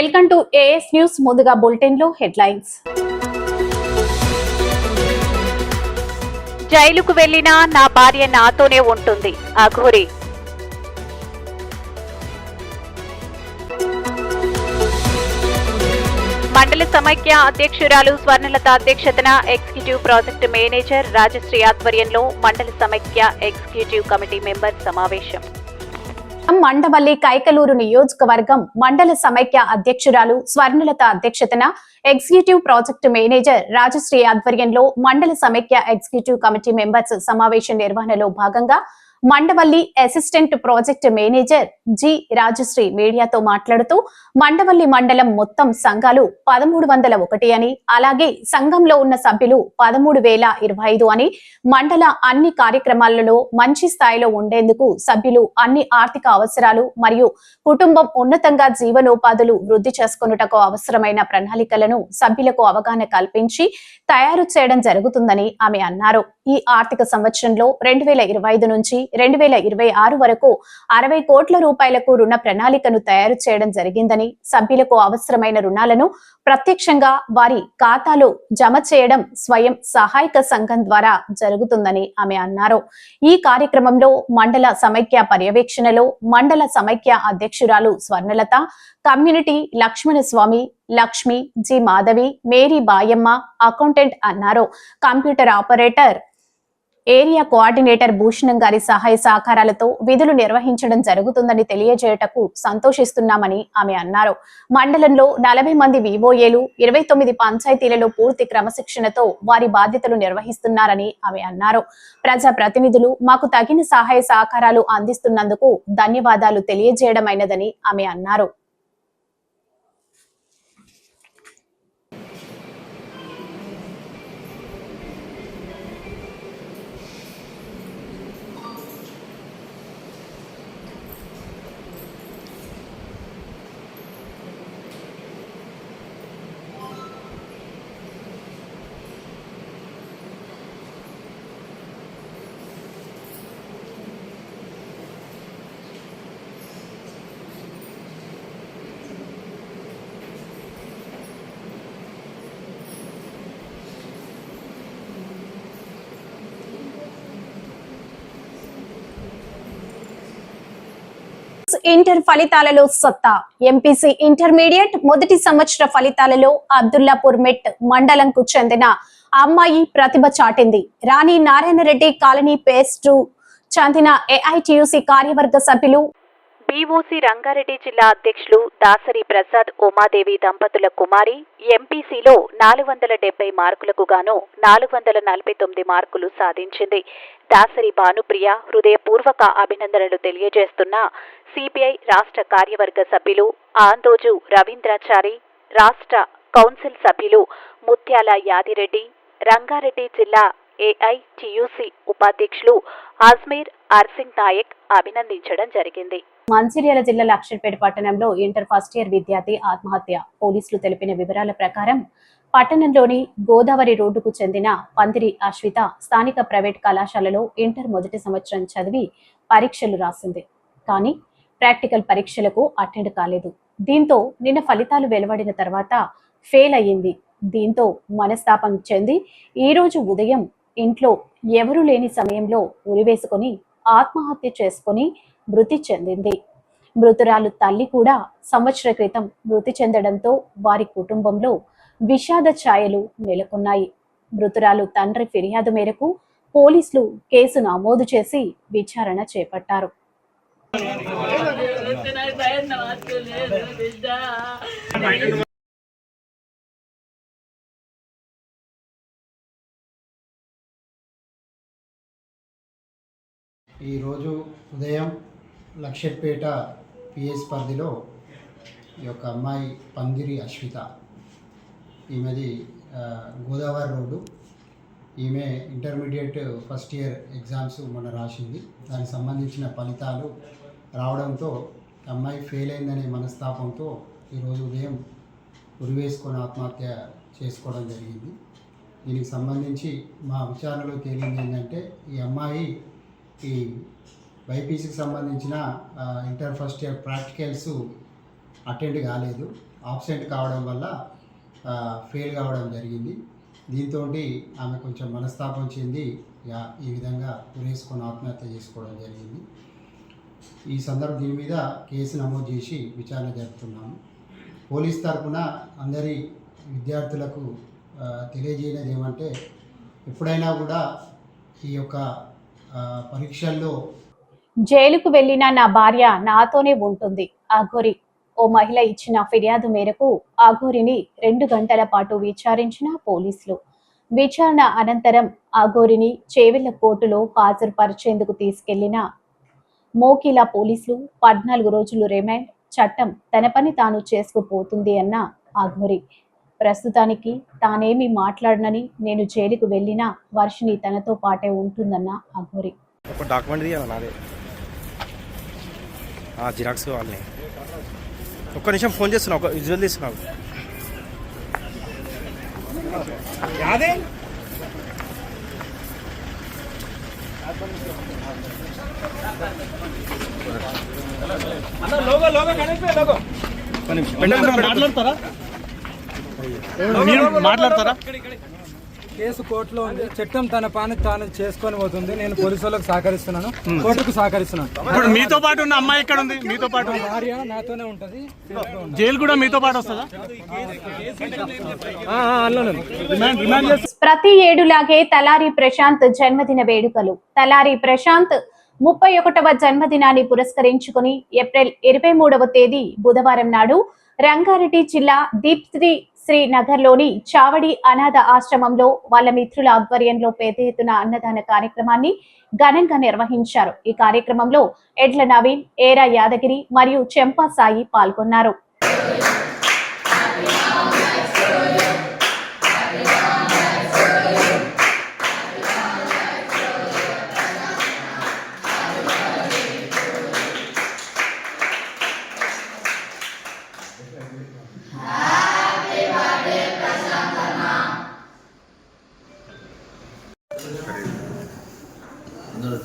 Welcome to AS news ముందుగా బులెటిన్లో headlines జైలుకు వెళ్ళినా నా భార్య నాతోనే ఉంటుంది. అఘోరి మండలి సమైక్య అధ్యక్షురాలు స్వర్ణలత అధ్యక్షతన ఎగ్జిక్యూటివ్ ప్రాజెక్టు మేనేజర్ రాజశ్రీ ఆధ్వర్యంలో మండలి సమైక్య ఎగ్జిక్యూటివ్ కమిటీ మెంబర్ సమావేశం. మండవల్లి కైకలూరు నియోజకవర్గం మండల సమైక్య అధ్యక్షురాలు స్వర్ణలత అధ్యక్షతన ఎగ్జిక్యూటివ్ ప్రాజెక్టు మేనేజర్ రాజశ్రీ ఆధ్వర్యంలో మండల సమైక్య ఎగ్జిక్యూటివ్ కమిటీ మెంబర్స్ సమావేశ నిర్వహణలో భాగంగా Mandavalli assistant project manager G Rajasri మీడియాతో మాట్లాడుతూ మండవల్లి మండలం మొత్తం సంఘాలు పదమూడు వందల ఒకటి అని అలాగే సంఘంలో ఉన్న సభ్యులు పదమూడు వేల ఇరవై ఐదు అని మండల అన్ని కార్యక్రమాలలో మంచి స్థాయిలో ఉండేందుకు సభ్యులు అన్ని ఆర్థిక అవసరాలు మరియు కుటుంబం ఉన్నతంగా జీవనోపాధులు వృద్ధి చేసుకొనుటకు అవసరమైన ప్రణాళికలను సభ్యులకు అవగాహన కల్పించి తయారు చేయడం జరుగుతుందని ఆమె అన్నారు. ఈ ఆర్థిక సంవత్సరంలో రెండు వేల ఇరవై ఐదు నుంచి రెండు వేల ఇరవై ఆరు వరకు అరవై కోట్ల రూపాయలకు రుణ ప్రణాళికను తయారు చేయడం జరిగిందని సభ్యులకు అవసరమైన రుణాలను ప్రత్యక్షంగా వారి ఖాతాలో జమ చేయడం స్వయం సహాయక సంఘం ద్వారా జరుగుతుందని ఆమె అన్నారు. ఈ కార్యక్రమంలో మండల సమైక్య పర్యవేక్షణలో మండల సమైక్య అధ్యక్షురాలు Swarnalatha community Lakshmana Swamy Lakshmi G Madhavi Mary Bayamma accountant అన్నారు computer operator area coordinator Bhushanam గారి సహాయ సహకారాలతో విధులు నిర్వహించడం జరుగుతుందని తెలియజేయటకు సంతోషిస్తున్నామని ఆమె అన్నారు. మండలంలో నలభై మంది వివోఏలు ఇరవై తొమ్మిది పంచాయతీలలో పూర్తి క్రమశిక్షణతో వారి బాధ్యతలు నిర్వహిస్తున్నారని ఆమె అన్నారు. ప్రజా ప్రతినిధులు మాకు తగిన సహాయ సహకారాలు అందిస్తున్నందుకు ధన్యవాదాలు తెలియజేయడమైనదని ఆమె అన్నారు. ఇంటర్ ఫలితాలలో సత్తా. ఎంపీసీ ఇంటర్మీడియట్ మొదటి సంవత్సర ఫలితాలలో అబ్దుల్లాపూర్ మెట్ మండలంకు చెందిన అమ్మాయి ప్రతిభ చాటింది. రాణి నారాయణ రెడ్డి కాలనీ పేస్టు చెందిన ఏఐటియుసి కార్యవర్గ సభ్యులు బీఓసీ రంగారెడ్డి జిల్లా అధ్యక్షులు దాసరి ప్రసాద్ ఉమాదేవి దంపతుల కుమారి ఎంపీసీలో నాలుగు వందల డెబ్బై మార్కులకు గాను నాలుగు వందల నలభై తొమ్మిది మార్కులు సాధించింది. దాసరి భానుప్రియ హృదయపూర్వక అభినందనలు తెలియజేస్తున్న సిపిఐ రాష్ట్ర కార్యవర్గ సభ్యులు ఆందోజు రవీంద్రాచారి రాష్ట్ర కౌన్సిల్ సభ్యులు ముత్యాల యాదిరెడ్డి రంగారెడ్డి జిల్లా ఏఐటియుసి ఉపాధ్యక్షులు అజ్మీర్ అర్సింగ్ నాయక్ అభినందించడం జరిగింది. మంచిర్యాల జిల్లా లక్షర్పేట పట్టణంలో ఇంటర్ ఫస్ట్ ఇయర్ విద్యార్థి ఆత్మహత్య. పోలీసులు తెలిపిన వివరాల ప్రకారం పట్టణంలోని గోదావరి రోడ్డుకు చెందిన పందిరి అశ్విత స్థానిక ప్రైవేట్ కళాశాలలో ఇంటర్ మొదటి సంవత్సరం చదివి పరీక్షలు రాసింది. కానీ ప్రాక్టికల్ పరీక్షలకు అటెండ్ కాలేదు. దీంతో నిన్న ఫలితాలు వెలువడిన తర్వాత ఫెయిల్ అయ్యింది. దీంతో మనస్తాపం చెంది ఈ రోజు ఉదయం ఇంట్లో ఎవరూ లేని సమయంలో ఉరివేసుకొని ఆత్మహత్య చేసుకొని మృతి చెందింది. మృతురాలు తల్లి కూడా సంవత్సర క్రితం మృతి చెందడంతో వారి కుటుంబంలో విషాద ఛాయలు నెలకొన్నాయి. మృతురాలు తండ్రి ఫిర్యాదు మేరకు పోలీసులు కేసు నమోదు చేసి విచారణ చేపట్టారు. ఈరోజు ఉదయం లక్షపేట పిఎస్ పరిధిలో ఈ యొక్క అమ్మాయి పందిరి అశ్విత. ఈమెది గోదావరి రోడ్డు. ఈమె ఇంటర్మీడియట్ ఫస్ట్ ఇయర్ ఎగ్జామ్స్ మొన్న రాసింది. దానికి సంబంధించిన ఫలితాలు రావడంతో అమ్మాయి ఫెయిల్ అయిందనే మనస్తాపంతో ఈరోజు ఉదయం ఉరివేసుకొని ఆత్మహత్య చేసుకోవడం జరిగింది. దీనికి సంబంధించి మా విచారణలో తేలింది ఏంటంటే ఈ అమ్మాయి ఈ బైపీసీకి సంబంధించిన inter first year practicals attend కాలేదు. ఆబ్సెంట్ కావడం వల్ల ఫెయిల్ కావడం జరిగింది. దీంతో ఆమె కొంచెం మనస్తాపం చెంది యా ఈ విధంగా ఉరేసుకొని ఆత్మహత్య చేసుకోవడం జరిగింది. ఈ సందర్భం దీని మీద కేసు నమోదు చేసి విచారణ జరుపుతున్నాము. పోలీస్ తరఫున అందరి విద్యార్థులకు ఆ, తెలియజేయనిది ఏమంటే ఎప్పుడైనా కూడా ఈ యొక్క పరీక్షల్లో జైలుకు వెళ్ళిన నా భార్య నాతోనే ఉంటుంది. అఘోరి ఓ మహిళ ఇచ్చిన ఫిర్యాదు మేరకు అఘోరిని రెండు గంటల పాటు విచారించిన పోలీసులు. విచారణ అనంతరం అఘోరిని చేవెళ్ళ కోర్టులో హాజరుపరిచేందుకు తీసుకెళ్ళిన మోకిలా పోలీసులు పద్నాలుగు రోజులు రిమాండ్ చట్టం తన పని తాను చేసుకుపోతుంది అన్న అఘోరి ప్రస్తుతానికి తానేమి మాట్లాడనని నేను జైలుకు వెళ్ళినా వర్షిని తనతో పాటే ఉంటుందన్న అఘోరి ఒక డాక్యుమెంట్ తీయాలి నాదే? జిరాక్స్ కావాలి. ఒక్క నిమిషం ఫోన్ చేస్తున్నా ఒక విజువల్ నిమిషం. మాట్లాడతారా. మీరు మాట్లాడతారా? కేసు కోర్టులో ఉంది. చట్టం తన పని తాను చేసుకొని పోతుంది. నేను పోలీసు వాళ్ళకి సహకరిస్తున్నాను. కోర్టుకు సహకరిస్తున్నాను. ఇప్పుడు మీతో పాటు ఉన్న అమ్మాయి ఎక్కడ ఉంది? మీతో పాటు భార్య నాతోనే ఉంటది. జైలు కూడా మీతో పాటు వస్తుందా? ప్రతి ఏడులాగే తలారి ప్రశాంత్ జన్మదిన వేడుకలు. తలారి ప్రశాంత్ ముప్పై ఒకటవ జన్మదినాన్ని పురస్కరించుకుని ఏప్రిల్ ఇరవై మూడవ తేదీ బుధవారం నాడు రంగారెడ్డి జిల్లా దీప్తి శ్రీనగర్లోని చావడి అనాథ ఆశ్రమంలో వాళ్ళ మిత్రుల ఆధ్వర్యంలో పెద్ద ఎత్తున అన్నదాన కార్యక్రమాన్ని ఘనంగా నిర్వహించారు. ఈ కార్యక్రమంలో ఎడ్ల నవీన్ ఏరా యాదగిరి మరియు చెంపా సాయి పాల్గొన్నారు. 那是